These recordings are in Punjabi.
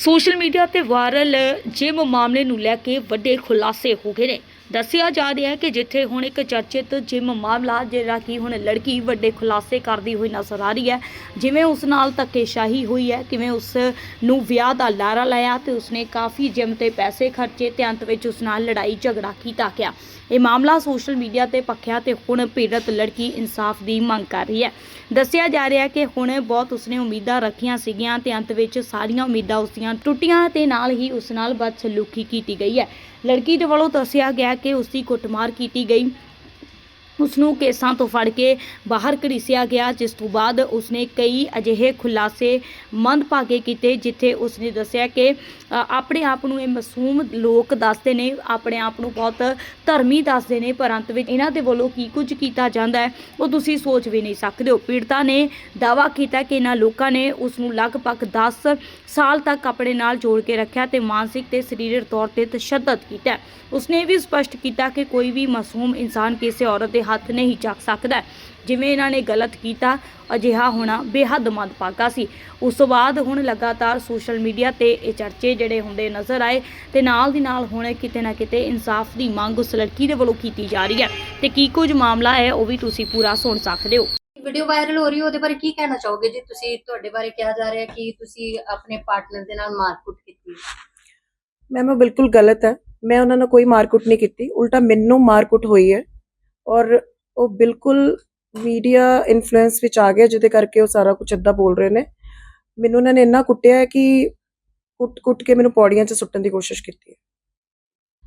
ਸੋਸ਼ਲ ਮੀਡੀਆ ਤੇ ਵਾਇਰਲ ਜਿਮ ਮਾਮਲੇ ਨੂੰ ਲੈ ਕੇ ਵੱਡੇ ਖੁਲਾਸੇ ਹੋ ਗਏ ਨੇ। ਦੱਸਿਆ ਜਾ ਰਿਹਾ ਹੈ ਕਿ ਜਿੱਥੇ ਹੁਣ ਇੱਕ ਚਰਚਿਤ ਜਿਮ ਮਾਮਲਾ, ਜਿਹੜਾ ਕਿ ਹੁਣ ਲੜਕੀ ਵੱਡੇ ਖੁਲਾਸੇ ਕਰਦੀ ਹੋਈ ਨਜ਼ਰ ਆ ਰਹੀ ਹੈ, ਜਿਵੇਂ ਉਸ ਨਾਲ ਧੱਕੇਸ਼ਾਹੀ ਹੋਈ ਹੈ, ਕਿਵੇਂ ਉਸ ਨੂੰ ਵਿਆਹ ਦਾ ਲਾਰਾ ਲਾਇਆ ਤੇ ਉਸਨੇ ਕਾਫੀ ਜਿਮ ਤੇ ਪੈਸੇ ਖਰਚੇ ਤੇ ਅੰਤ ਵਿੱਚ ਉਸ ਨਾਲ ਲੜਾਈ ਝਗੜਾ ਕੀਤਾ ਗਿਆ। ਇਹ ਮਾਮਲਾ ਸੋਸ਼ਲ ਮੀਡੀਆ ਤੇ ਪੱਖਿਆ ਤੇ ਹੁਣ ਪੀੜਤ ਲੜਕੀ ਇਨਸਾਫ ਦੀ ਮੰਗ ਕਰ ਰਹੀ ਹੈ। ਦੱਸਿਆ ਜਾ ਰਿਹਾ ਹੈ ਕਿ ਹੁਣ ਬਹੁਤ ਉਸਨੇ ਉਮੀਦਾਂ ਰੱਖੀਆਂ ਸੀਗੀਆਂ ਤੇ ਅੰਤ ਵਿੱਚ ਸਾਰੀਆਂ ਉਮੀਦਾਂ ਉਸਦੀਆਂ ਟੁੱਟੀਆਂ ਤੇ ਨਾਲ ਹੀ ਉਸ ਨਾਲ ਬਦਸਲੂਕੀ ਕੀਤੀ ਗਈ ਹੈ। ਲੜਕੀ ਦੇ ਵੱਲੋਂ ਦੱਸਿਆ ਗਿਆ ਕਿ ਉਸ ਦੀ ਕੁੱਟਮਾਰ ਕੀਤੀ ਗਈ। ਉਸ ਨੂੰ ਕੇਸਾਂ ਤੋਂ ਫੜ ਕੇ ਬਾਹਰ ਘੜੀਸਿਆ ਗਿਆ ਜਿਸ ਤੋਂ ਬਾਅਦ ਉਸਨੇ ਕਈ ਅਜਿਹੇ ਖੁਲਾਸੇ ਮੰਦਭਾਗੇ ਕੀਤੇ ਜਿੱਥੇ ਉਸਨੇ ਦੱਸਿਆ ਕਿ ਅ, ਆਪਣੇ ਆਪ ਨੂੰ ਇਹ ਮਾਸੂਮ ਲੋਕ ਦੱਸਦੇ ਨੇ ਆਪਣੇ ਆਪ ਨੂੰ ਬਹੁਤ ਧਰਮੀ ਦੱਸਦੇ ਨੇ ਪਰ ਅੰਤ ਵਿੱਚ ਇਹਨਾਂ ਦੇ ਵੱਲੋਂ ਕੀ ਕੁਝ ਕੀਤਾ ਜਾਂਦਾ ਹੈ ਉਹ ਤੁਸੀਂ ਸੋਚ ਵੀ ਨਹੀਂ ਸਕਦੇ ਹੋ ਪੀੜਤਾ ਨੇ ਦਾਵਾ ਕੀਤਾ ਕਿ ਇਹਨਾਂ ਲੋਕਾਂ ਨੇ ਉਸ ਨੂੰ ਲਗਭਗ 10 ਸਾਲ ਤੱਕ ਆਪਣੇ ਨਾਲ ਜੋੜ ਕੇ ਰੱਖਿਆ ਤੇ ਮਾਨਸਿਕ ਤੇ ਸਰੀਰਕ ਤੌਰ ਤੇ ਤਸ਼ੱਦਦ ਕੀਤਾ ਹੈ। ਉਸਨੇ ਇਹ ਵੀ ਸਪਸ਼ਟ ਕੀਤਾ ਕਿ ਕੋਈ ਵੀ ਮਾਸੂਮ ਇਨਸਾਨ ਕਿਸੇ ਔਰਤ ਦੇ ਹੱਥ ਨਹੀਂ ਚੱਕ ਸਕਦਾ। ਜਿਵੇਂ ਇਹਨਾਂ ਨੇ ਗਲਤ ਕੀਤਾ ਅਜਿਹਾ ਹੋਣਾ ਬੇਹੱਦ ਮੰਦਭਾਗਾ ਸੀ। ਉਸ ਤੋਂ ਬਾਅਦ ਹੁਣ ਲਗਾਤਾਰ ਸੋਸ਼ਲ ਮੀਡੀਆ ਤੇ ਇਹ ਚਰਚੇ ਜਿਹੜੇ ਹੁੰਦੇ ਨਜ਼ਰ ਆਏ ਤੇ ਨਾਲ ਦੀ ਨਾਲ ਹੁਣ ਕਿਤੇ ਨਾ ਕਿਤੇ ਇਨਸਾਫ ਦੀ ਮੰਗ ਉਸ ਲੜਕੀ ਦੇ ਵੱਲੋਂ ਕੀਤੀ ਜਾ ਰਹੀ ਹੈ। ਤੇ ਕੀ ਕੁਝ ਮਾਮਲਾ ਹੈ ਉਹ ਵੀ ਤੁਸੀਂ ਪੂਰਾ ਸੁਣ ਸਕਦੇ ਹੋ। ਵੀਡੀਓ ਵਾਇਰਲ ਹੋ ਰਹੀ ਹੈ ਉਹਦੇ ਬਾਰੇ ਕੀ ਕਹਿਣਾ ਚਾਹੋਗੇ? ਜੀ ਤੁਸੀਂ ਤੁਹਾਡੇ ਬਾਰੇ ਕਿਹਾ ਜਾ ਰਿਹਾ ਕਿ ਤੁਸੀਂ ਆਪਣੇ ਪਾਰਟਨਰ ਦੇ ਨਾਲ ਮਾਰਕੁੱਟ ਕੀਤੀ। ਮੈਮ ਉਹ ਬਿਲਕੁਲ ਗਲਤ ਹੈ। ਮੈਂ ਉਹਨਾਂ ਨਾਲ ਕੋਈ ਮਾਰਕੁੱਟ ਨਹੀਂ ਕੀਤੀ। ਉਲਟਾ ਮੈਨੂੰ ਮਾਰਕੁੱਟ ਹੋਈ ਹੈ। ਔਰ ਉਹ ਬਿਲਕੁਲ ਮੀਡੀਆ ਇਨਫਲੂਐਂਸ ਵਿੱਚ ਆ ਗਿਆ ਜਿਹਦੇ ਕਰਕੇ ਉਹ ਸਾਰਾ ਕੁਝ ਏਦਾਂ ਬੋਲ ਰਹੇ ਨੇ। ਮੈਨੂੰ ਉਹਨਾਂ ਨੇ ਇੰਨਾ ਕੁੱਟਿਆ ਹੈ ਕਿ ਕੁੱਟ-ਕੁੱਟ ਕੇ ਮੈਨੂੰ ਪੌੜੀਆਂ 'ਚ ਸੁੱਟਣ ਦੀ ਕੋਸ਼ਿਸ਼ ਕੀਤੀ ਹੈ।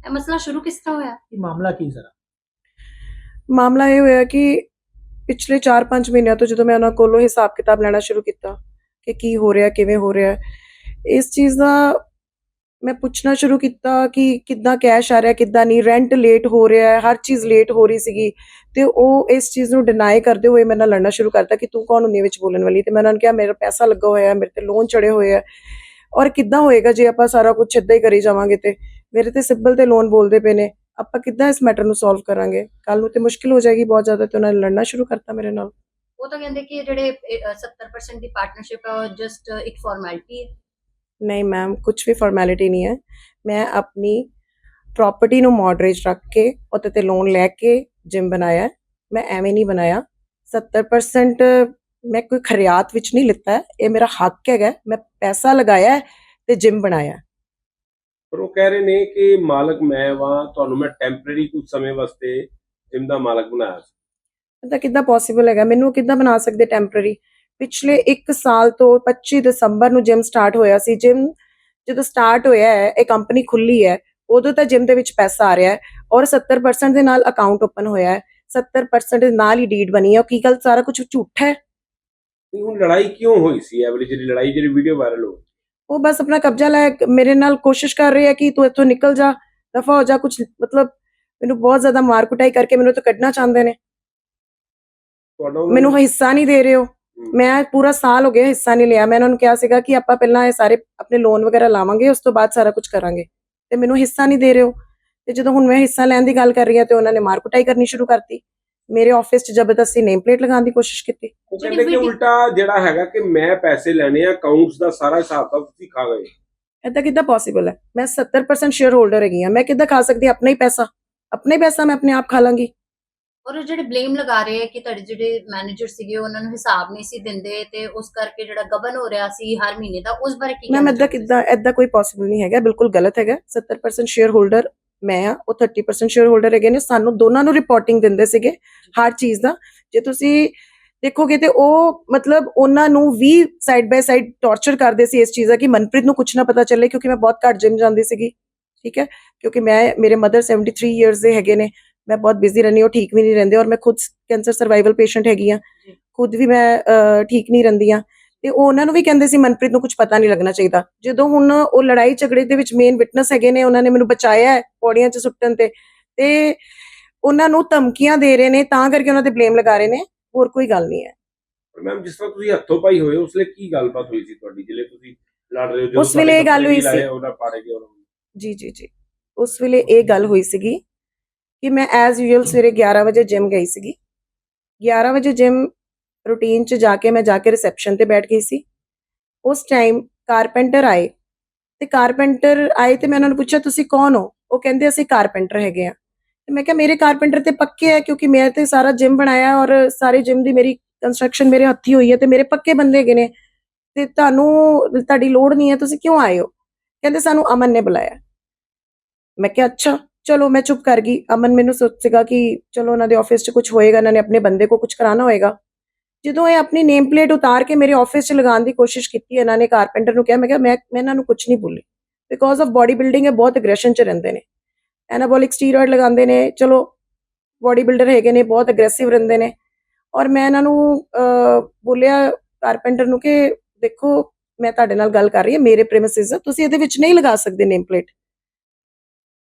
ਇਹ ਮਸਲਾ ਸ਼ੁਰੂ ਕਿਸ ਤਰ੍ਹਾਂ ਹੋਇਆ? ਇਹ ਮਾਮਲਾ ਕੀ ਜ਼ਰਾ ਮਾਮਲਾ ਇਹ ਹੋਇਆ ਕਿ ਪਿਛਲੇ 4-5 ਮਹੀਨਿਆਂ ਤੋਂ ਜਦੋਂ ਮੈਂ ਉਹਨਾਂ ਕੋਲੋਂ ਹਿਸਾਬ ਕਿਤਾਬ ਲੈਣਾ ਸ਼ੁਰੂ ਕੀਤਾ ਕਿ ਕੀ ਹੋ ਰਿਹਾ ਕਿਵੇਂ ਹੋ ਰਿਹਾ ਇਸ ਚੀਜ਼ ਦਾ ਮੈਂ ਪੁੱਛਣਾ ਸ਼ੁਰੂ ਕੀਤਾ ਕਿ ਕਿੱਦਾਂ ਕੈਸ਼ ਆ ਰਿਹਾ, ਕਿੱਦਾਂ ਨਹੀਂ ਰੈਂਟ ਲੇਟ ਹੋ ਰਿਹਾ ਹੈ, ਹਰ ਚੀਜ਼ ਲੇਟ ਹੋ ਰਹੀ ਸੀਗੀ ਤੇ ਉਹ ਇਸ ਚੀਜ਼ ਨੂੰ ਡਿਨਾਈ ਕਰਦੇ ਹੋਏ ਮੇਰੇ ਨਾਲ ਲੜਨਾ ਸ਼ੁਰੂ ਕਰਤਾ ਕਿ ਤੂੰ ਕੌਣ ਹੁੰਦੀ ਵਿੱਚ ਬੋਲਣ ਵਾਲੀ? ਤੇ ਮੈਂ ਉਹਨਾਂ ਨੂੰ ਕਿਹਾ, ਮੇਰਾ ਪੈਸਾ ਲੱਗਾ ਹੋਇਆ ਹੈ, ਮੇਰੇ ਤੇ ਲੋਨ ਚੜੇ ਹੋਏ ਆ ਔਰ ਕਿੱਦਾਂ ਹੋਏਗਾ ਜੇ ਆਪਾਂ ਸਾਰਾ ਕੁਝ ਇੱਦਾਂ ਹੀ ਕਰੀ ਜਾਵਾਂਗੇ ਤੇ? ਮੇਰੇ ਤੇ ਸਿਬਲ ਤੇ ਲੋਨ ਬੋਲਦੇ ਪਏ ਨੇ, ਆਪਾਂ ਕਿੱਦਾਂ ਇਸ ਮੈਟਰ ਨੂੰ ਸੋਲਵ ਕਰਾਂਗੇ? ਕੱਲ ਨੂੰ ਤੇ ਮੁਸ਼ਕਿਲ ਹੋ ਜਾਏਗੀ ਬਹੁਤ ਜ਼ਿਆਦਾ ਤੇ ਉਹਨਾਂ ਨੇ ਲੜਨਾ ਸ਼ੁਰੂ ਕਰਤਾ ਮੇਰੇ ਨਾਲ। ਉਹ ਤਾਂ ਕਹਿੰਦੇ ਕਿ ਜਿਹੜੇ 70% ਦੀ ਪਾਰਟਨਰਸ਼ਿਪ ਹੈ, ਉਹ ਜਸਟ ਇੱਕ ਫਾਰਮੈਲਿਟੀ ਹੈ। ਨਹੀਂ ਮੈਮ ਕੁਝ ਵੀ ਫਾਰਮੈਲਿਟੀ ਨਹੀਂ ਹੈ ਮੈਂ ਆਪਣੀ ਪ੍ਰਾਪਰਟੀ ਨੂੰ ਮੋਡਰੇਜ ਰੱਖ ਕੇ ਉਹਦੇ ਤੇ ਲੋਨ ਲੈ ਕੇ ਜਿਮ ਬਣਾਇਆ। ਮੈਂ ਐਵੇਂ ਨਹੀਂ ਬਣਾਇਆ 70% ਮੈਂ ਕੋਈ ਖਰਿਆਤ ਵਿੱਚ ਨਹੀਂ ਲਿੱਤਾ। ਇਹ ਮੇਰਾ ਹੱਕ ਹੈਗਾ। ਮੈਂ ਪੈਸਾ ਲਗਾਇਆ ਤੇ ਜਿਮ ਬਣਾਇਆ। ਪਰ ਉਹ ਕਹਿ ਰਹੇ ਨੇ ਕਿ ਮਾਲਕ ਮੈਂ ਵਾਂ ਤੁਹਾਨੂੰ ਮੈਂ ਟੈਂਪਰੇਰੀ ਕੁਝ ਸਮੇਂ ਵਾਸਤੇ ਜਿਮ ਦਾ ਮਾਲਕ ਬਣਾਇਆ ਸੀ ਤਾਂ ਕਿੱਦਾਂ ਪੋਸੀਬਲ ਹੈਗਾ ਮੈਨੂੰ ਕਿੱਦਾਂ ਬਣਾ ਸਕਦੇ ਟੈਂਪਰੇਰੀ ਪਿਛਲੇ 1 ਸਾਲ ਤੋਂ 25 ਦਸੰਬਰ ਨੂੰ ਜਿਮ ਸਟਾਰਟ ਹੋਇਆ ਸੀ। ਜਿਮ ਜਦੋਂ ਸਟਾਰਟ ਹੋਇਆ ਹੈ ਇਹ ਕੰਪਨੀ ਖੁੱਲੀ ਹੈ ਉਦੋਂ ਤਾਂ ਜਿਮ ਦੇ ਵਿੱਚ ਪੈਸਾ ਆ ਰਿਹਾ ਹੈ ਔਰ 70% ਦੇ ਨਾਲ ਅਕਾਊਂਟ ਓਪਨ ਹੋਇਆ ਹੈ। 70% ਦੇ ਨਾਲ ਹੀ ਡੀਡ ਬਣੀ ਹੈ। ਉਹ ਕੀ ਗੱਲ ਸਾਰਾ ਕੁਝ ਝੂਠਾ ਹੈ? ਨਹੀਂ ਹੁਣ ਲੜਾਈ ਕਿਉਂ ਹੋਈ ਸੀ? ਵਾਲੀ ਜਿਹੜੀ ਲੜਾਈ ਜਿਹੜੀ ਵੀਡੀਓ ਵਾਇਰਲ ਹੋ ਉਹ ਬਸ ਆਪਣਾ ਕਬਜ਼ਾ ਲੈ ਮੇਰੇ ਨਾਲ ਕੋਸ਼ਿਸ਼ ਕਰ ਰਹੀ ਹੈ ਕਿ ਤੂੰ ਇੱਥੋਂ ਨਿਕਲ ਜਾ ਦਫਾ ਹੋ ਜਾ ਕੁਝ ਮਤਲਬ ਮੈਨੂੰ ਬਹੁਤ ਜ਼ਿਆਦਾ ਮਾਰ ਕੁਟਾਈ ਕਰਕੇ ਮੈਨੂੰ ਤਾਂ ਕੱਢਣਾ ਚਾਹੁੰਦੇ ਨੇ। ਮੈਨੂੰ ਹਿੱਸਾ ਨਹੀਂ ਦੇ ਰਹੇ ਹੋ ਮੈਂ ਪੂਰਾ ਸਾਲ ਹੋ ਗਿਆ ਹਿੱਸਾ ਨਹੀਂ ਲਿਆ। ਮੈਂ ਉਹਨਾਂ ਨੂੰ ਕਿਹਾ ਸੀਗਾ ਕਿ ਆਪਾਂ ਪਹਿਲਾਂ ਇਹ ਸਾਰੇ ਆਪਣੇ ਲੋਨ ਵਗੈਰਾ ਲਾਵਾਂਗੇ ਉਸ ਤੋਂ ਬਾਅਦ ਸਾਰਾ ਕੁਝ ਕਰਾਂਗੇ। ਤੇ ਮੈਨੂੰ ਹਿੱਸਾ ਨਹੀਂ ਦੇ ਰਹੇ ਹੋ ਤੇ ਜਦੋਂ ਹੁਣ ਮੈਂ ਹਿੱਸਾ ਲੈਣ ਦੀ ਗੱਲ ਕਰ ਰਹੀ ਹਾਂ ਤੇ ਉਹਨਾਂ ਨੇ ਮਾਰ ਕੁਟਾਈ ਕਰਨੀ ਸ਼ੁਰੂ ਕਰਤੀ। ਮੇਰੇ ਆਫਿਸ 'ਚ ਜ਼ਬਰਦਸਤੀ ਨੇਮ ਪਲੇਟ ਲਗਾਉਣ ਦੀ ਕੋਸ਼ਿਸ਼ ਕੀਤੀ। ਉਹ ਕਹਿੰਦੇ ਕਿ ਉਲਟਾ ਜਿਹੜਾ ਹੈਗਾ ਕਿ ਮੈਂ ਪੈਸੇ ਲੈਣੇ ਆ ਅਕਾਊਂਟਸ ਦਾ ਸਾਰਾ ਹਿਸਾਬ ਤਾਂ ਤੁਸੀਂ ਖਾ ਗਏ। ਏਦਾਂ ਕਿੱਦਾਂ ਪੋਸੀਬਲ ਹੈ? ਮੈਂ 70% ਸ਼ੇਅਰ ਹੋਲਡਰ ਹੈਗੀ ਹਾਂ। ਮੈਂ ਕਿੱਦਾਂ ਖਾ ਸਕਦੀ ਆਪਣਾ ਹੀ ਪੈਸਾ। ਆਪਣਾ ਹੀ ਪੈਸਾ ਮੈਂ ਆਪਣੇ ਆਪ ਖਾ ਲਾਂਗੀ। ਔਰ ਉਹ ਜਿਹੜੇ ਬਲੇਮ ਲਗਾ ਰਹੇ ਹੈ ਕਿ ਤੁਹਾਡੇ ਜਿਹੜੇ ਮੈਨੇਜਰ ਸੀਗੇ ਉਹਨਾਂ ਨੂੰ ਹਿਸਾਬ ਨਹੀਂ ਸੀ ਦਿੰਦੇ ਤੇ ਉਸ ਕਰਕੇ ਜਿਹੜਾ ਗਬਨ ਹੋ ਰਿਹਾ ਸੀ ਹਰ ਮਹੀਨੇ ਦਾ ਉਸ ਬਾਰੇ ਕੀ ਮੈਮ ਚਾਹੋਗੇ? ਕਿੱਦਾਂ ਏਦਾਂ ਕੋਈ ਪੋਸੀਬਲ ਨਹੀਂ ਹੈਗਾ ਬਿਲਕੁਲ ਗਲਤ ਹੈਗਾ 70% ਸ਼ੇਅਰ ਹੋਲਡਰ ਮੈਂ ਆ ਉਹ 30% ਸ਼ੇਅਰ ਹੋਲਡਰ ਹੈਗੇ ਨੇ ਸਾਨੂੰ ਦੋਨਾਂ ਨੂੰ ਰਿਪੋਰਟਿੰਗ ਦਿੰਦੇ ਸੀਗੇ ਹਰ ਚੀਜ਼ ਦਾ ਜੇ ਤੁਸੀਂ ਦੇਖੋਗੇ ਤੇ ਉਹ ਮਤਲਬ ਉਹਨਾਂ ਨੂੰ ਵੀ ਸਾਈਡ ਬਾਈ ਸਾਈਡ ਟੌਰਚਰ ਕਰਦੇ ਸੀ ਇਸ ਚੀਜ਼ ਦਾ ਕਿ ਮਨਪ੍ਰੀਤ ਨੂੰ ਕੁਝ ਨਾ ਪਤਾ ਚੱਲੇ ਕਿਉਂਕਿ ਮੈਂ ਬਹੁਤ ਘੱਟ ਜਿਮ ਜਾਂਦੀ ਸੀਗੀ ਠੀਕ ਹੈ ਕਿਉਂਕਿ ਮੈਂ ਮੇਰੇ ਮਦਰ 73 ਇਅਰਸ ਦੇ ਹੈਗੇ ਨੇ ਮੈਂ ਬਹੁਤ ਬਿਜ਼ੀ ਰਹਿੰਦੀ ਹਾਂ ਠੀਕ ਵੀ ਨਹੀਂ ਰਹਿੰਦੇ ਔਰ ਮੈਂ ਖੁਦ ਕੈਂਸਰ ਸਰਵਾਈਵਲ ਪੇਸ਼ੈਂਟ ਹੈਗੀ ਆ। ਖੁਦ ਵੀ ਮੈਂ ਠੀਕ ਨਹੀਂ ਰਹਿੰਦੀ ਆ ਤੇ ਉਹ ਉਹਨਾਂ ਨੂੰ ਵੀ ਕਹਿੰਦੇ ਸੀ ਮਨਪ੍ਰੀਤ ਨੂੰ ਕੁਝ ਪਤਾ ਨਹੀਂ ਲੱਗਣਾ ਚਾਹੀਦਾ। ਜਦੋਂ ਹੁਣ ਉਹ ਲੜਾਈ ਝਗੜੇ ਦੇ ਵਿੱਚ ਮੇਨ ਵਿਟਨੈਸ ਹੈਗੇ ਨੇ ਉਹਨਾਂ ਨੇ ਮੈਨੂੰ ਬਚਾਇਆ ਹੈ ਪੌੜੀਆਂ 'ਚ ਸੁੱਟਣ ਤੇ ਤੇ ਉਹਨਾਂ ਨੂੰ ਧਮਕੀਆਂ ਦੇ ਰਹੇ ਨੇ ਤਾਂ ਕਰਕੇ ਉਹਨਾਂ ਤੇ ਬਲੇਮ ਲਗਾ ਰਹੇ ਨੇ ਹੋਰ ਕੋਈ ਗੱਲ ਨਹੀਂ ਹੈ। ਪਰ ਮੈਮ ਜਿਸ ਤਰ੍ਹਾਂ ਤੁਸੀਂ ਹੱਥੋਂ ਪਾਈ ਹੋਏ ਉਸ ਲਈ ਕੀ ਗੱਲਬਾਤ ਹੋਈ ਸੀ ਤੁਹਾਡੀ? ਜਿਹੜੇ ਤੁਸੀਂ ਲੜ ਰਹੇ ਹੋ ਉਸ ਵੇਲੇ ਇਹ ਗੱਲ ਹੋਈ ਸੀ। ਉਹਨਾਂ ਪਾੜੇ ਗਏ ਉਹਨਾਂ ਨੂੰ। ਜੀ ਜੀ ਜੀ। ਉਸ ਵੇਲੇ ਇਹ ਗੱਲ ਹੋਈ ਸੀਗੀ ਕਿ ਮੈਂ ਐਜ਼ ਯੂਜੂਅਲ ਸਵੇਰੇ 11 ਵਜੇ ਜਿਮ ਗਈ ਸੀਗੀ। 11 ਵਜੇ ਜਿਮ ਰੂਟੀਨ 'ਚ ਜਾ ਕੇ ਮੈਂ ਜਾ ਕੇ ਰਿਸੈਪਸ਼ਨ ਤੇ ਬੈਠ ਗਈ ਸੀ। ਉਸ ਟਾਈਮ ਕਾਰਪੈਂਟਰ ਆਏ। ਤੇ ਕਾਰਪੈਂਟਰ ਆਏ ਤੇ ਮੈਂ ਉਹਨਾਂ ਨੂੰ ਪੁੱਛਿਆ, ਤੁਸੀਂ ਕੌਣ ਹੋ? ਉਹ ਕਹਿੰਦੇ, ਅਸੀਂ ਕਾਰਪੈਂਟਰ ਹੈਗੇ ਆ ਤੇ ਮੈਂ ਕਿਹਾ, ਮੇਰੇ ਕਾਰਪੈਂਟਰ ਤੇ ਪੱਕੇ ਹੈ ਕਿਉਂਕਿ ਮੈਂ ਤੇ ਸਾਰਾ ਜਿਮ ਬਣਾਇਆ ਔਰ ਸਾਰੇ ਜਿਮ ਦੀ ਮੇਰੀ ਕੰਸਟਰਕਸ਼ਨ ਮੇਰੇ ਹੱਥੀ ਹੋਈ ਹੈ ਤੇ ਮੇਰੇ ਪੱਕੇ ਬੰਦੇ ਹੈਗੇ ਨੇ। ਤੇ ਤੁਹਾਨੂੰ ਤੁਹਾਡੀ ਲੋੜ ਨਹੀਂ ਹੈ, ਤੁਸੀਂ ਕਿਉਂ ਆਏ ਹੋ? ਕਹਿੰਦੇ, ਸਾਨੂੰ ਅਮਨ ਨੇ ਬੁਲਾਇਆ। ਮੈਂ ਕਿਹਾ, ਅੱਛਾ। ਚਲੋ ਮੈਂ ਚੁੱਪ ਕਰ ਗਈ। ਅਮਨ ਮੈਨੂੰ ਸੋਚੇਗਾ ਕਿ ਚਲੋ ਉਹਨਾਂ ਦੇ ਆਫਿਸ 'ਚ ਕੁਝ ਹੋਏਗਾ ਇਹਨਾਂ ਨੇ ਆਪਣੇ ਬੰਦੇ ਕੋ ਕੁਝ ਕਰਾਣਾ ਹੋਏਗਾ। ਜਦੋਂ ਇਹ ਆਪਣੀ ਨੇਮ ਪਲੇਟ ਉਤਾਰ ਕੇ ਮੇਰੇ ਆਫਿਸ 'ਚ ਲਗਾਉਣ ਦੀ ਕੋਸ਼ਿਸ਼ ਕੀਤੀ, ਇਹਨਾਂ ਨੇ ਕਾਰਪੈਂਟਰ ਨੂੰ ਕਿਹਾ, ਮੈਂ ਕਿਹਾ, ਮੈਂ ਮੈਂ ਇਹਨਾਂ ਨੂੰ ਕੁਝ ਨਹੀਂ ਬੋਲੀ। ਬਿਕੋਜ਼ ਆਫ ਬਾਡੀ ਬਿਲਡਿੰਗ ਇਹ ਬਹੁਤ ਐਗਰੈਸ਼ਨ 'ਚ ਰਹਿੰਦੇ ਨੇ। ਐਨਾਬੋਲਿਕ ਸਟੀਰੋਇਡ ਲਗਾਉਂਦੇ ਨੇ, ਚਲੋ ਬਾਡੀ ਬਿਲਡਰ ਹੈਗੇ ਨੇ, ਬਹੁਤ ਐਗਰੈਸਿਵ ਰਹਿੰਦੇ ਨੇ। ਔਰ ਮੈਂ ਇਹਨਾਂ ਨੂੰ ਬੋਲਿਆ ਕਾਰਪੈਂਟਰ ਨੂੰ ਕਿ ਦੇਖੋ, ਮੈਂ ਤੁਹਾਡੇ ਨਾਲ ਗੱਲ ਕਰ ਰਹੀ ਹਾਂ, ਮੇਰੇ ਪ੍ਰੈਮਿਸਿਸ ਤੁਸੀਂ ਇਹਦੇ ਵਿੱਚ ਨਹੀਂ ਲਗਾ ਸਕਦੇ ਨੇਮ ਪਲੇਟ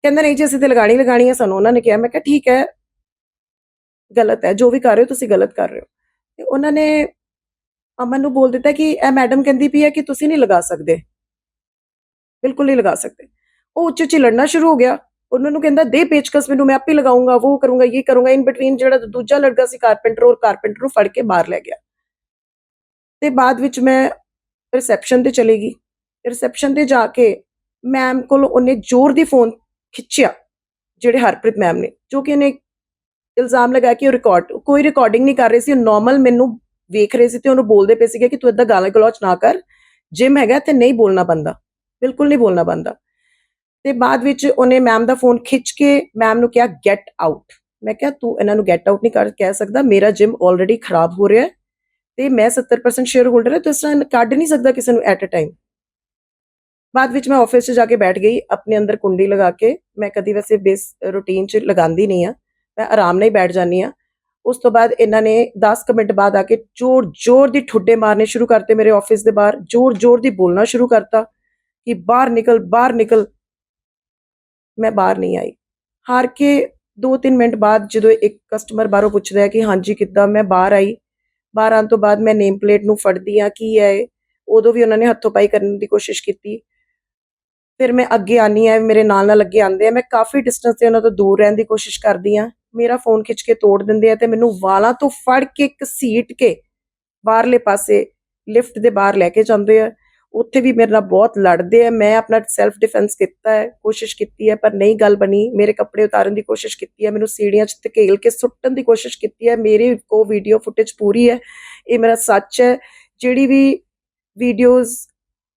ਕਹਿੰਦਾ ਨਹੀਂ ਜੀ ਅਸੀਂ ਤੇ ਲਗਾਣੀ ਲਗਾਣੀ ਹੈ ਸਾਨੂੰ, ਉਹਨਾਂ ਨੇ ਕਿਹਾ, ਮੈਂ ਕਿਹਾ ਠੀਕ ਹੈ। ਗਲਤ ਹੈ, ਜੋ ਵੀ ਕਰ ਰਹੇ ਹੋ ਤੁਸੀਂ ਗਲਤ ਕਰ ਰਹੇ ਹੋ। ਤੇ ਉਹਨਾਂ ਨੇ ਅਮਨ ਨੂੰ ਬੋਲ ਦਿੱਤਾ ਕਿ ਇਹ ਮੈਡਮ ਕਹਿੰਦੀ ਪਈ ਹੈ ਕਿ ਤੁਸੀਂ ਨਹੀਂ ਲਗਾ ਸਕਦੇ। ਬਿਲਕੁਲ ਨਹੀਂ ਲਗਾ ਸਕਦੇ। ਉਹ ਉੱਚ ਉੱਚੀ ਲੜਨਾ ਸ਼ੁਰੂ ਹੋ ਗਿਆ। ਉਹਨਾਂ ਨੂੰ ਕਹਿੰਦਾ, ਦੇ ਪੇਚਕਸ ਮੈਨੂੰ, ਮੈਂ ਆਪੇ ਲਗਾਉਂਗਾ, ਉਹ ਕਰੂੰਗਾ, ਇਹ ਕਰੂੰਗਾ। ਇਨ ਬਿਟਵੀਨ ਜਿਹੜਾ ਦੂਜਾ ਲੜਕਾ ਸੀ ਕਾਰਪੈਂਟਰ ਔਰ ਕਾਰਪੈਂਟਰ ਨੂੰ ਫੜ ਕੇ ਬਾਹਰ ਲੈ ਗਿਆ। ਤੇ ਬਾਅਦ ਵਿੱਚ ਮੈਂ ਰਿਸੈਪਸ਼ਨ ਤੇ ਚਲੀ ਗਈ। ਰਿਸੈਪਸ਼ਨ ਤੇ ਜਾ ਕੇ ਮੈਮ ਕੋਲ ਉਹਨੇ ਜ਼ੋਰ ਦੀ ਫੋਨ ਖਿੱਚਿਆ ਜਿਹੜੇ ਹਰਪ੍ਰੀਤ ਮੈਮ ਨੇ, ਜੋ ਕਿ ਇਹਨੇ ਇਲਜ਼ਾਮ ਲਗਾ ਕੇ ਉਹ ਰਿਕਾਰਡ ਕੋਈ ਰਿਕਾਰਡਿੰਗ ਨਹੀਂ ਕਰ ਰਹੀ ਸੀ, ਉਹ ਨਾਰਮਲ ਮੈਨੂੰ ਵੇਖ ਰਹੇ ਸੀ ਤੇ ਉਹਨੂੰ ਬੋਲਦੇ ਪਏ ਸੀਗੇ ਕਿ ਤੂੰ ਇਦਾਂ ਗਾਲਾਂ ਗਲੋਚ ਨਾ ਕਰ ਜਿਮ ਹੈਗਾ ਤੇ ਨਹੀਂ ਬੋਲਣਾ ਬੰਦਾ, ਬਿਲਕੁਲ ਨਹੀਂ ਬੋਲਣਾ ਬੰਦਾ। ਤੇ ਬਾਅਦ ਵਿੱਚ ਉਹਨੇ ਮੈਮ ਦਾ ਫੋਨ ਖਿੱਚ ਕੇ ਮੈਮ ਨੂੰ ਕਿਹਾ ਗੈਟ ਆਊਟ ਮੈਂ ਕਿਹਾ, ਤੂੰ ਇਹਨਾਂ ਨੂੰ ਗੈਟ ਆਊਟ ਨਹੀਂ ਕਰ, ਕਹਿ ਸਕਦਾ, ਮੇਰਾ ਜਿਮ ਆਲਰੇਡੀ ਖਰਾਬ ਹੋ ਰਿਹਾ ਹੈ ਤੇ ਮੈਂ 70% ਸ਼ੇਅਰ ਹੋਲਡਰ ਹੈ, ਤੂੰ ਇਸ ਤਰ੍ਹਾਂ ਕੱਢ ਨਹੀਂ ਸਕਦਾ ਕਿਸੇ ਨੂੰ ਐਟ ਅ ਟਾਈਮ ਬਾਅਦ ਵਿੱਚ ਮੈਂ ਆਫਿਸ 'ਚ ਜਾ ਕੇ ਬੈਠ ਗਈ, ਆਪਣੇ ਅੰਦਰ ਕੁੰਡੀ ਲਗਾ ਕੇ। ਮੈਂ ਕਦੀ ਵੈਸੇ ਬੇਸ ਰੂਟੀਨ 'ਚ ਲਗਾਉਂਦੀ ਨਹੀਂ ਆ ਮੈਂ ਆਰਾਮ ਨਾਲ ਹੀ ਬੈਠ ਜਾਂਦੀ ਆ ਉਸ ਤੋਂ ਬਾਅਦ ਇਹਨਾਂ ਨੇ 10 ਕੁ ਮਿੰਟ ਬਾਅਦ ਆ ਕੇ ਜ਼ੋਰ ਜ਼ੋਰ ਦੀ ਠੁੱਡੇ ਮਾਰਨੇ ਸ਼ੁਰੂ ਕਰਤੇ ਮੇਰੇ ਆਫਿਸ ਦੇ ਬਾਹਰ। ਜ਼ੋਰ ਜ਼ੋਰ ਦੀ ਬੋਲਣਾ ਸ਼ੁਰੂ ਕਰਤਾ ਕਿ ਬਾਹਰ ਨਿਕਲ ਬਾਹਰ ਨਿਕਲ। ਮੈਂ ਬਾਹਰ ਨਹੀਂ ਆਈ। ਹਾਰ ਕੇ 2-3 ਮਿੰਟ ਬਾਅਦ ਜਦੋਂ ਇੱਕ ਕਸਟਮਰ ਬਾਹਰੋਂ ਪੁੱਛਦਾ ਹੈ ਕਿ ਹਾਂਜੀ, ਕਿੱਦਾਂ? ਮੈਂ ਬਾਹਰ ਆਈ। ਬਾਹਰ ਆਉਣ ਤੋਂ ਬਾਅਦ ਮੈਂ ਨੇਮ ਪਲੇਟ ਨੂੰ ਫੜਦੀ ਆ ਕੀ ਹੈ ਉਦੋਂ ਵੀ ਉਹਨਾਂ ਨੇ ਹੱਥੋਂ ਪਾਈ ਕਰਨ ਦੀ ਕੋਸ਼ਿਸ਼ ਕੀਤੀ। ਫਿਰ ਮੈਂ ਅੱਗੇ ਆਨੀ ਆ ਮੇਰੇ ਨਾਲ ਨਾਲ ਅੱਗੇ ਆਂਦੇ ਆ। ਮੈਂ ਕਾਫੀ ਡਿਸਟੈਂਸ ਤੇ ਉਹਨਾਂ ਤੋਂ ਦੂਰ ਰਹਿਣ ਦੀ ਕੋਸ਼ਿਸ਼ ਕਰਦੀ ਆ ਮੇਰਾ ਫੋਨ ਖਿੱਚ ਕੇ ਤੋੜ ਦਿੰਦੇ ਆ ਤੇ ਮੈਨੂੰ ਵਾਲਾਂ ਤੋਂ ਫੜ ਕੇ ਇੱਕ ਸੀਟ ਕੇ ਬਾਹਰਲੇ ਪਾਸੇ ਲਿਫਟ ਦੇ ਬਾਹਰ ਲੈ ਕੇ ਜਾਂਦੇ ਆ। ਉੱਥੇ ਵੀ ਮੇਰੇ ਨਾਲ ਬਹੁਤ ਲੜਦੇ ਆ। ਮੈਂ ਆਪਣਾ ਸੈਲਫ ਡਿਫੈਂਸ ਕੀਤਾ ਹੈ, ਕੋਸ਼ਿਸ਼ ਕੀਤੀ ਹੈ, ਪਰ ਨਹੀਂ ਗੱਲ ਬਣੀ। ਮੇਰੇ ਕੱਪੜੇ ਉਤਾਰਨ ਦੀ ਕੋਸ਼ਿਸ਼ ਕੀਤੀ ਹੈ, ਮੈਨੂੰ ਸੀੜੀਆਂ 'ਚ ਧਕੇਲ ਕੇ ਸੁੱਟਣ ਦੀ ਕੋਸ਼ਿਸ਼ ਕੀਤੀ ਹੈ। ਮੇਰੇ ਕੋ ਵੀਡੀਓ ਫੁਟੇਜ ਪੂਰੀ ਹੈ। ਇਹ ਮੇਰਾ ਸੱਚ ਹੈ। ਜਿਹੜੀ ਵੀ ਵੀਡੀਓਜ਼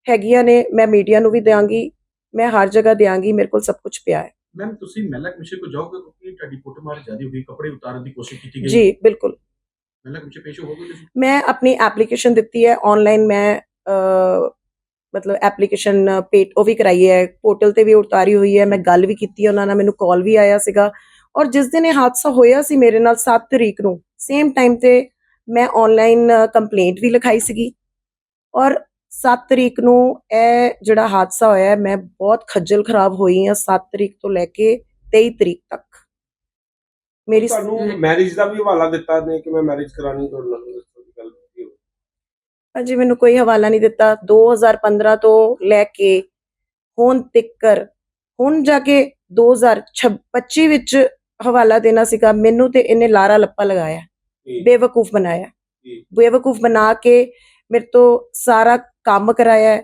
ਹੈਗੀਆਂ ਨੇ, ਮੈਂ ਮੀਡੀਆ ਨੂੰ ਵੀ ਦਿਆਂਗੀ। ਮੈਂ ਹਰ ਜਗ੍ਹਾ ਦਿਆਂਗੀ ਮੇਰੇ ਕੋਲ ਸਭ ਕੁਝ ਪਿਆ ਹੈ। ਮੈਮ ਤੁਸੀਂ ਮਹਿਲਾ ਕਮਿਸ਼ਨ ਕੋ ਜਾਓਗੇ ਕਿਉਂਕਿ ਤੁਹਾਡੀ ਕੁੱਟਮਾਰ ਜ਼ਿਆਦਾ ਹੋਈ ਕੱਪੜੇ ਉਤਾਰਨ ਦੀ ਕੋਸ਼ਿਸ਼ ਕੀਤੀ ਗਈ। ਜੀ ਬਿਲਕੁਲ। ਮਹਿਲਾ ਕਮਿਸ਼ਨ ਪੇਸ਼ ਹੋਗੇ ਤੁਸੀਂ? ਮੈਂ ਆਪਣੀ ਐਪਲੀਕੇਸ਼ਨ ਦਿੱਤੀ ਹੈ ਆਨਲਾਈਨ ਮੈਂ ਮਤਲਬ ਐਪਲੀਕੇਸ਼ਨ ਪੇਟ ਉਹ ਵੀ ਕਰਾਈ ਹੈ ਪੋਰਟਲ ਤੇ ਵੀ ਉਤਾਰੀ ਹੋਈ ਹੈ ਮੈਂ ਗੱਲ ਵੀ ਕੀਤੀ ਹੈ ਉਹਨਾਂ ਨਾਲ ਮੈਨੂੰ ਕਾਲ ਵੀ ਆਇਆ ਸੀਗਾ। ਔਰ ਜਿਸ ਦਿਨ ਇਹ ਹਾਦਸਾ ਹੋਇਆ ਸੀ ਮੇਰੇ ਨਾਲ 7 ਤਰੀਕ ਨੂੰ ਸੇਮ ਟਾਈਮ ਤੇ ਮੈਂ ਆਨਲਾਈਨ ਕੰਪਲੇਂਟ ਵੀ ਲਿਖਾਈ ਸੀਗੀ। ਔਰ 7 ਤਰੀਕ ਨੂੰ ਇਹ ਜਿਹੜਾ ਹਾਦਸਾ ਹੋਇਆ ਮੈਂ ਬਹੁਤ ਖੱਜਲ ਖਰਾਬ ਹੋਈ ਹਾਂ 7 ਤਰੀਕ ਤੋਂ ਲੈ ਕੇ 23 ਤਰੀਕ ਤੱਕ। ਮੇਰੀ ਤੁਹਾਨੂੰ ਮੈਰਿਜ ਦਾ ਵੀ ਹਵਾਲਾ ਦਿੱਤਾ ਨੇ ਕਿ ਮੈਂ ਮੈਰਿਜ ਕਰਾਣੀ ਤੁਹਾਡੇ ਨਾਲ। ਅਜੇ ਮੈਨੂੰ ਕੋਈ ਹਵਾਲਾ ਨਹੀਂ ਦਿੱਤਾ। 2015 ਤੋਂ ਲੈ ਕੇ ਹੁਣ ਤੱਕਰ ਹੁਣ ਜਾ ਕੇ 2025 ਵਿੱਚ ਹਵਾਲਾ ਦੇਣਾ ਸੀਗਾ। ਮੈਨੂੰ ਤੇ ਇਹਨੇ ਲਾਰਾ ਲੱਪਾ ਲਗਾਇਆ। ਬੇਵਕੂਫ ਬਣਾਇਆ। ਬੇਵਕੂਫ ਬਣਾ ਕੇ ਮੇਰੇ ਤੋਂ ਸਾਰਾ ਕੰਮ ਕਰਾਇਆ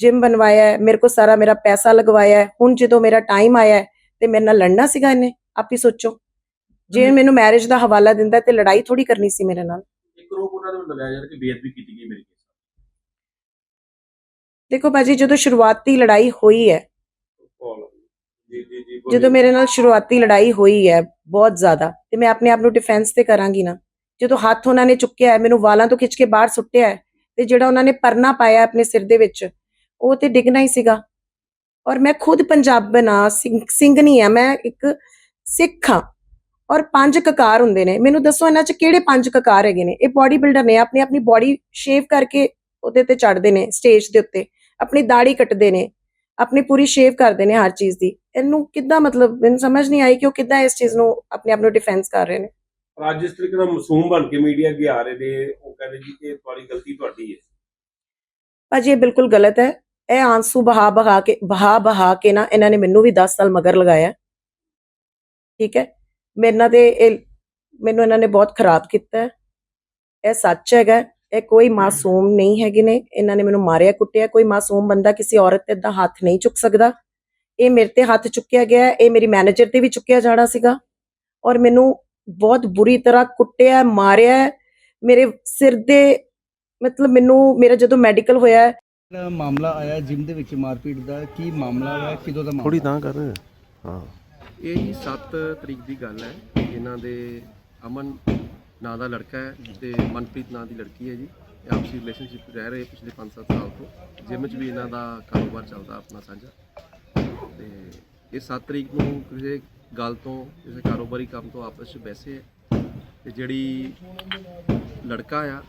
ਜਿਮ ਬਣਵਾਇਆ ਹੈ, ਮੇਰੇ ਕੋ ਸਾਰਾ ਮੇਰਾ ਪੈਸਾ ਲਗਵਾਇਆ ਹੈ। ਹੁਣ ਜਦੋਂ ਮੇਰਾ ਟਾਈਮ ਆਇਆ ਤੇ ਮੇਰੇ ਨਾਲ ਲੜਨਾ ਸੀਗਾ ਇਹਨੇ ਆਪ ਹੀ ਸੋਚੋ ਜੇ। ਮੈਨੂੰ ਮੈਰਿਜ ਦਾ ਹਵਾਲਾ ਦਿੰਦਾ ਤੇ ਲੜਾਈ ਥੋੜੀ ਕਰਨੀ ਸੀ ਮੇਰੇ ਨਾਲ ਇੱਕ ਰੋਕ ਉਹਨਾਂ ਦੇ ਲਗਾਇਆ ਜਾ ਰਿਹਾ ਕਿ ਬੇਅਦਬੀ ਕੀਤੀ ਗਈ ਮੇਰੇ ਕੇਸ ਦੇਖੋ ਬਾਜੀ ਜਦੋਂ ਸ਼ੁਰੂਆਤੀ ਲੜਾਈ ਹੋਈ ਹੈ। ਜਦੋਂ ਮੇਰੇ ਨਾਲ ਸ਼ੁਰੂਆਤੀ ਲੜਾਈ ਹੋਈ ਹੈ ਬਹੁਤ ਜ਼ਿਆਦਾ ਤੇ ਮੈਂ ਆਪਣੇ ਆਪ ਨੂੰ ਡਿਫੈਂਸ ਤੇ ਕਰਾਂਗੀ ਨਾ ਜਦੋਂ ਹੱਥ ਉਹਨਾਂ ਨੇ ਚੁੱਕਿਆ ਹੈ ਮੈਨੂੰ ਵਾਲਾਂ ਤੋਂ ਖਿੱਚ ਕੇ ਬਾਹਰ ਸੁੱਟਿਆ ਹੈ ਤੇ ਜਿਹੜਾ ਉਹਨਾਂ ਨੇ ਪਰਨਾ ਪਾਇਆ ਆਪਣੇ ਸਿਰ ਦੇ ਵਿੱਚ, ਉਹ ਤੇ ਡਿੱਗਣਾ ਹੀ ਸੀਗਾ। ਔਰ ਮੈਂ ਖੁਦ ਪੰਜਾਬ ਆ ਸਿੰਘ ਸਿੰਘ ਨਹੀਂ ਆ, ਮੈਂ ਇੱਕ ਸਿੱਖ ਹਾਂ। ਔਰ ਪੰਜ ਕਕਾਰ ਹੁੰਦੇ ਨੇ। ਮੈਨੂੰ ਦੱਸੋ ਇਹਨਾਂ ਚ ਕਿਹੜੇ ਪੰਜ ਕਕਾਰ ਹੈਗੇ ਨੇ? ਇਹ ਬਾਡੀ ਬਿਲਡਰ ਨੇ, ਆਪਣੀ ਆਪਣੀ ਬਾਡੀ ਸ਼ੇਵ ਕਰਕੇ ਉਹਦੇ ਤੇ ਚੜਦੇ ਨੇ ਸਟੇਜ ਦੇ ਉੱਤੇ। ਆਪਣੀ ਦਾੜੀ ਕੱਟਦੇ ਨੇ, ਆਪਣੀ ਪੂਰੀ ਸ਼ੇਵ ਕਰਦੇ ਨੇ ਹਰ ਚੀਜ਼ ਦੀ। ਇਹਨੂੰ ਕਿੱਦਾਂ ਮਤਲਬ, ਮੈਨੂੰ ਸਮਝ ਨਹੀਂ ਆਈ ਕਿ ਉਹ ਕਿੱਦਾਂ ਇਸ ਚੀਜ਼ ਨੂੰ ਆਪਣੇ ਆਪ ਨੂੰ ਡਿਫੈਂਸ ਕਰ ਰਹੇ ਨੇ। ਪਰ ਅੱਜ ਇਸ ਤਰੀਕੇ ਨਾਲ ਮਾਸੂਮ ਬਣ ਕੇ ਮੀਡੀਆ ਅੱਗੇ ਆ ਰਹੇ ਨੇ, ਉਹ ਕਹਿੰਦੇ ਜੀ ਕਿ ਤੁਹਾਡੀ ਗਲਤੀ ਤੁਹਾਡੀ ਹੈ। ਭਾਜੀ, ਇਹ ਬਿਲਕੁਲ ਗਲਤ ਹੈ। ਇਹ ਆਂਸੂ ਬਹਾ ਬਹਾ ਕੇ, ਬਹਾ ਬਹਾ ਕੇ ਨਾ ਇਹਨਾਂ ਨੇ ਮੈਨੂੰ ਵੀ 10 ਸਾਲ ਮਗਰ ਲਗਾਇਆ। ਠੀਕ ਹੈ? ਮੇਰੇ ਨਾਲ ਤੇ ਇਹ, ਮੈਨੂੰ ਇਹਨਾਂ ਨੇ ਬਹੁਤ ਖਰਾਬ ਕੀਤਾ। ਹੈ ਇਹ ਸੱਚ ਹੈਗਾ। ਇਹ ਕੋਈ ਮਾਸੂਮ ਨਹੀਂ ਹੈਗੇ ਨੇ। ਇਹਨਾਂ ਨੇ ਮੈਨੂੰ ਮਾਰਿਆ, ਕੁੱਟਿਆ। ਕੋਈ ਮਾਸੂਮ ਬੰਦਾ ਕਿਸੇ ਔਰਤ ਤੇ ਦਾ ਹੱਥ ਨਹੀਂ ਚੁੱਕ ਸਕਦਾ। ਇਹ ਮੇਰੇ ਤੇ ਹੱਥ ਚੁੱਕਿਆ ਗਿਆ। ਇਹ ਮੇਰੀ ਮੈਨੇਜਰ ਤੇ ਵੀ ਚੁੱਕਿਆ ਜਾਣਾ ਸੀਗਾ। ਔਰ ਮੈਨੂੰ ਬਹੁਤ ਬੁਰੀ ਤਰ੍ਹਾਂ ਕੁੱਟਿਆ ਮਾਰਿਆ। ਮੇਰੇ ਸਿਰ ਦੇ ਮਤਲਬ ਮੈਨੂੰ ਮੇਰਾ ਜਦੋਂ ਮੈਡੀਕਲ ਹੋਇਆ ਹੈ, ਜਿਹੜਾ ਮਾਮਲਾ ਆਇਆ ਜਿਮ ਦੇ ਵਿੱਚ ਮਾਰਪੀਟ ਦਾ ਕੀ ਮਾਮਲਾ ਹੈ ਕਿਦੋਂ ਦਾ ਮਾਮਲਾ? ਥੋੜੀ ਤਾਂ ਕਰ। ਹਾਂ। ਇਹ ਜੀ 7 ਤਰੀਕ ਦੀ ਗੱਲ ਹੈ। ਇਹਨਾਂ ਦੇ ਅਮਨ ਨਾਂ ਦਾ ਲੜਕਾ ਹੈ ਤੇ ਮਨਪ੍ਰੀਤ ਨਾਂ ਦੀ ਲੜਕੀ ਹੈ ਜੀ। ਇਹ ਆਪਸੀ ਰਿਲੇਸ਼ਨਸ਼ਿਪ ਰਹਿ ਰਹੇ ਪਿਛਲੇ 5-7 ਸਾਲ ਤੋਂ। ਜਿਮ 'ਚ ਵੀ ਇਹਨਾਂ ਦਾ ਕਾਰੋਬਾਰ ਚੱਲਦਾ ਆਪਣਾ ਸਾਂਝਾ। ਤੇ ਇਹ 7 ਤਰੀਕ ਨੂੰ ਕਿਸੇ ਗੱਲ ਤੋਂ ਕਿਸੇ ਕਾਰੋਬਾਰੀ ਕੰਮ ਤੋਂ ਆਪਸ 'ਚ ਬੈਸੇ ਹੈ। ਤੇ ਜਿਹੜੀ ਲੜਕਾ ਆ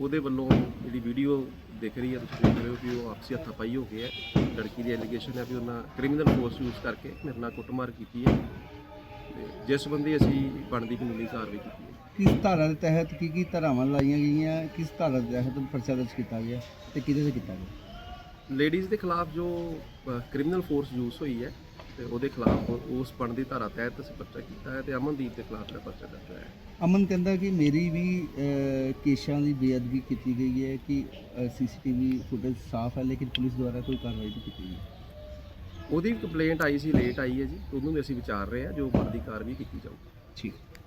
ਉਹਦੇ ਵੱਲੋਂ ਜਿਹੜੀ ਵੀਡੀਓ ਦਿਖ ਰਹੀ ਹੈ ਤੁਸੀਂ ਦੇਖ ਰਹੇ ਹੋ ਕਿ ਉਹ ਆਪਸੀ ਹੱਥਾਪਾਈ ਹੋ ਗਏ ਹੈ। ਲੜਕੀ ਦੀ ਐਲੀਗੇਸ਼ਨ ਹੈ ਵੀ ਉਹਨਾਂ ਕ੍ਰਿਮੀਨਲ ਫੋਰਸ ਯੂਜ਼ ਕਰਕੇ ਮੇਰੇ ਨਾਲ ਕੁੱਟਮਾਰ ਕੀਤੀ ਹੈ। ਤੇ ਜਿਸ ਸੰਬੰਧੀ ਅਸੀਂ ਬਣਦੀ ਕਾਨੂੰਨੀ ਕਾਰਵਾਈ ਕੀਤੀ ਹੈ। ਕਿਸ ਧਾਰਾ ਦੇ ਤਹਿਤ ਕੀ ਕੀ ਧਾਰਾਵਾਂ ਲਾਈਆਂ ਗਈਆਂ ਕਿਸ ਧਾਰਾ ਦੇ ਤਹਿਤ ਪਰਚਾ ਦਰਜ ਕੀਤਾ ਗਿਆ ਤੇ ਕਿਹਦੇ ਤੇ ਕੀਤਾ ਗਿਆ? ਲੇਡੀਜ਼ ਦੇ ਖਿਲਾਫ ਜੋ ਕ੍ਰਿਮੀਨਲ ਫੋਰਸ ਯੂਜ਼ ਹੋਈ ਹੈ ਤੇ ਉਹਦੇ ਖਿਲਾਫ ਉਸ ਬਣਦੀ ਧਾਰਾ ਤਹਿਤ ਅਸੀਂ ਪਰਚਾ ਕੀਤਾ ਹੈ ਤੇ ਅਮਨਦੀਪ ਦੇ ਖਿਲਾਫ ਜਿਹੜਾ ਪਰਚਾ ਦਰਜ ਹੋਇਆ ਹੈ। ਅਮਨ ਕਹਿੰਦਾ ਕਿ ਮੇਰੀ ਵੀ ਅਹ, ਕੇਸਾਂ ਦੀ ਬੇਅਦਬੀ ਕੀਤੀ ਗਈ ਹੈ ਕਿ ਸੀਸੀਟੀਵੀ ਫੁਟੇਜ ਸਾਫ਼ ਹੈ ਲੇਕਿਨ ਪੁਲਿਸ ਦੁਆਰਾ ਕੋਈ ਕਾਰਵਾਈ ਨਹੀਂ ਕੀਤੀ ਗਈ। ਉਹਦੀ ਕੰਪਲੇਂਟ ਆਈ ਸੀ ਲੇਟ ਆਈ ਹੈ ਜੀ ਉਹਨੂੰ ਵੀ ਅਸੀਂ ਵਿਚਾਰ ਰਹੇ ਹਾਂ ਜੋ ਬਣਦੀ ਕਾਰਵਾਈ ਕੀਤੀ ਜਾਊਗੀ। ਠੀਕ।